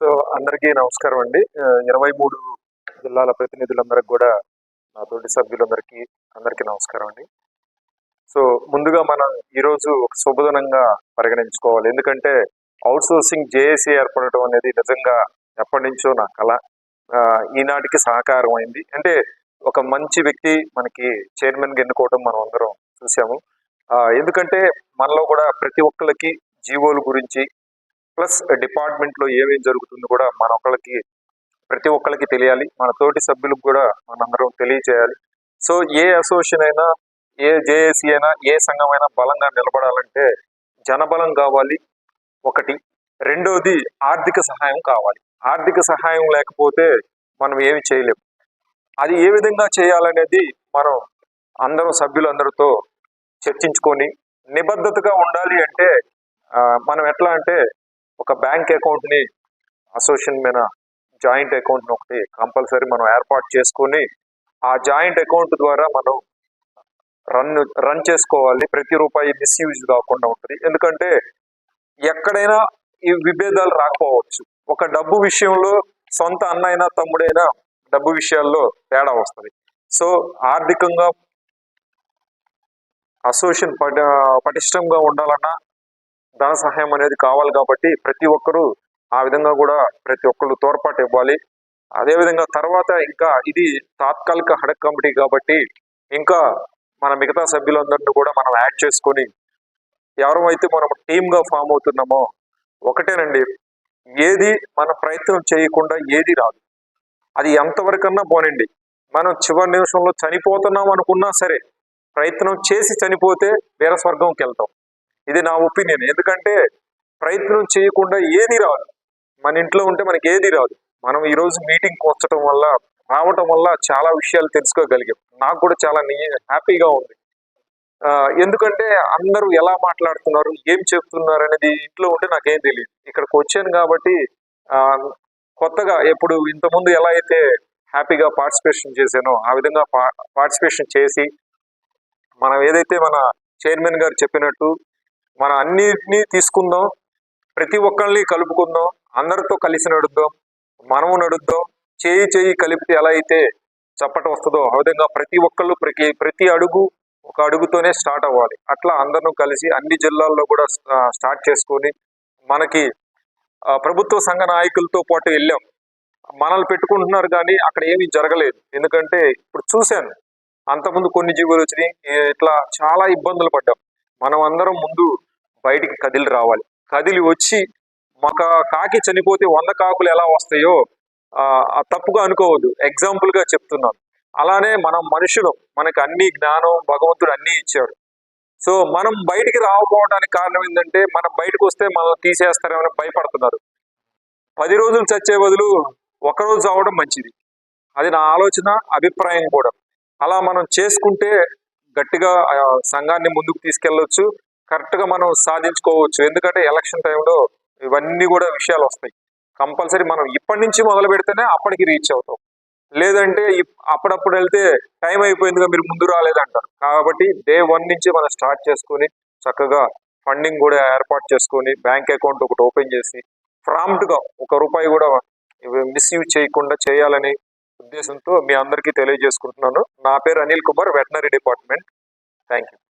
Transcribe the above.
So అందరికీ నమస్కారం అండి. ఇరవై మూడు జిల్లాల ప్రతినిధులందరికి కూడా నా తోటి సభ్యులందరికీ అందరికీ నమస్కారం అండి. సో ముందుగా మనం ఈరోజు ఒక శుభదనంగా పరిగణించుకోవాలి. ఎందుకంటే అవుట్ సోర్సింగ్ జేఏసీ ఏర్పడటం అనేది నిజంగా ఎప్పటి నుంచో నా కళ. ఈనాటికి సహకారం అయింది. అంటే ఒక మంచి వ్యక్తి మనకి చైర్మన్గా ఎన్నుకోవడం మనం అందరం చూసాము. ఎందుకంటే మనలో కూడా ప్రతి ఒక్కరికి జీవోల గురించి ప్లస్ డిపార్ట్మెంట్లో ఏమేం జరుగుతుందో కూడా మన ఒక్కళ్ళకి ప్రతి ఒక్కరికి తెలియాలి. మన తోటి సభ్యులకు కూడా మనందరం తెలియజేయాలి సో ఏ అసోసియేషన్ అయినా ఏ జేఏసీ అయినా ఏ సంఘం అయినా బలంగా నిలబడాలంటే జనబలం కావాలి ఒకటి. రెండోది ఆర్థిక సహాయం కావాలి. ఆర్థిక సహాయం లేకపోతే మనం ఏమి చేయలేము అది ఏ విధంగా చేయాలనేది మనం అందరం సభ్యులందరితో చర్చించుకొని నిబద్ధతగా ఉండాలి అంటే మనం ఎట్లా అంటే ఒక బ్యాంక్ అకౌంట్ని అసోసియేషన్ మీద జాయింట్ అకౌంట్ ఒకటి కంపల్సరీ మనం ఏర్పాటు చేసుకొని ఆ జాయింట్ అకౌంట్ ద్వారా మనం రన్ రన్ చేసుకోవాలి. ప్రతి రూపాయి మిస్యూజ్ కాకుండా ఉంటుంది. ఎందుకంటే ఎక్కడైనా ఈ విభేదాలు రాకపోవచ్చు. ఒక డబ్బు విషయంలో సొంత అన్నైనా తమ్ముడైనా డబ్బు విషయాల్లో తేడా వస్తుంది. సో ఆర్థికంగా అసోసియేషన్ పట పటిష్టంగా ఉండాలన్నా ధన సహాయం అనేది కావాలి కాబట్టి ప్రతి ఒక్కరూ ఆ విధంగా కూడా ప్రతి ఒక్కరు తోడ్పాటు ఇవ్వాలి. అదేవిధంగా తర్వాత ఇంకా ఇది తాత్కాలిక హడక్ కమిటీ కాబట్టి ఇంకా మన మిగతా సభ్యులందరినీ కూడా మనం యాడ్ చేసుకొని ఎవరైతే మనం టీమ్గా ఫామ్ అవుతున్నామో ఒకటేనండి ఏది మన ప్రయత్నం చేయకుండా ఏది రాదు. అది ఎంతవరకన్నా పోనండి మనం చివరి నిమిషంలో చనిపోతున్నాం అనుకున్నా సరే ప్రయత్నం చేసి చనిపోతే వీర స్వర్గంకి వెళ్తాం. ఇది నా ఒపీనియన్. ఎందుకంటే ప్రయత్నం చేయకుండా ఏది రాదు. మన ఇంట్లో ఉంటే మనకి ఏది రాదు. మనం ఈరోజు మీటింగ్ వచ్చటం వల్ల రావటం వల్ల చాలా విషయాలు తెలుసుకోగలిగాం. నాకు కూడా చాలా హ్యాపీగా ఉంది. ఎందుకంటే అందరూ ఎలా మాట్లాడుతున్నారు ఏం చెప్తున్నారు అనేది ఇంట్లో ఉంటే నాకేం తెలియదు ఇక్కడికి వచ్చాను కాబట్టి కొత్తగా ఎప్పుడు ఇంతకుముందు ఎలా అయితే హ్యాపీగా పార్టిసిపేషన్ చేశానో ఆ విధంగా పార్టిసిపేషన్ చేసి మనం ఏదైతే మన చైర్మన్ గారు చెప్పినట్టు మనం అన్నిటినీ తీసుకుందాం. ప్రతి ఒక్కరిని కలుపుకుందాం. అందరితో కలిసి నడుద్దాం. మనము నడుద్దాం. చేయి చేయి కలిపితే ఎలా అయితే చప్పట వస్తుందో ఆ విధంగా ప్రతి ఒక్కళ్ళు ప్రతి ప్రతి అడుగు ఒక అడుగుతోనే స్టార్ట్ అవ్వాలి. అట్లా అందరం కలిసి అన్ని జిల్లాల్లో కూడా స్టార్ట్ చేసుకొని మనకి ప్రభుత్వ సంఘ నాయకులతో పాటు వెళ్ళాం. మనల్ని పెట్టుకుంటున్నారు కానీ అక్కడ ఏమీ జరగలేదు. ఎందుకంటే ఇప్పుడు చూశాను. అంతకుముందు కొన్ని జీవులు వచ్చినాయి. ఇట్లా చాలా ఇబ్బందులు పడ్డాం. మనం అందరం ముందు బయటికి కదిలి రావాలి. కదిలి వచ్చి ఒక కాకి చనిపోతే వంద కాకులు ఎలా వస్తాయో తప్పుగా అనుకోవద్దు. ఎగ్జాంపుల్గా చెప్తున్నాను. అలానే మనం మనుషులు. మనకు అన్ని జ్ఞానం భగవంతుడు అన్నీ ఇచ్చాడు. సో మనం బయటికి రాకపోవడానికి కారణం ఏంటంటే మనం బయటకు వస్తే మనం తీసేస్తారేమని భయపడుతున్నారు. పది రోజులు చచ్చే బదులు ఒక రోజు మంచిది. అది నా ఆలోచన అభిప్రాయం కూడా. అలా మనం చేసుకుంటే గట్టిగా సంఘాన్ని ముందుకు తీసుకెళ్ళొచ్చు. కరెక్ట్గా మనం సాధించుకోవచ్చు. ఎందుకంటే ఎలక్షన్ టైంలో ఇవన్నీ కూడా విషయాలు వస్తాయి. కంపల్సరీ మనం ఇప్పటి నుంచి మొదలు పెడితేనే అప్పటికి రీచ్ అవుతాం. లేదంటే ఇప్- అప్పుడప్పుడు వెళ్తే టైం అయిపోయిందిగా మీరు ముందు రాలేదంటారు. కాబట్టి డే వన్ నుంచి మనం స్టార్ట్ చేసుకొని చక్కగా ఫండింగ్ కూడా ఏర్పాటు చేసుకొని బ్యాంక్ అకౌంట్ ఒకటి ఓపెన్ చేసి ప్రాంప్ట్గా ఒక రూపాయి కూడా మిస్యూజ్ చేయకుండా చేయాలని ఉద్దేశంతో మీ అందరికీ తెలియజేసుకుంటున్నాను. నా పేరు Anil Kumar veterinary department. Thank you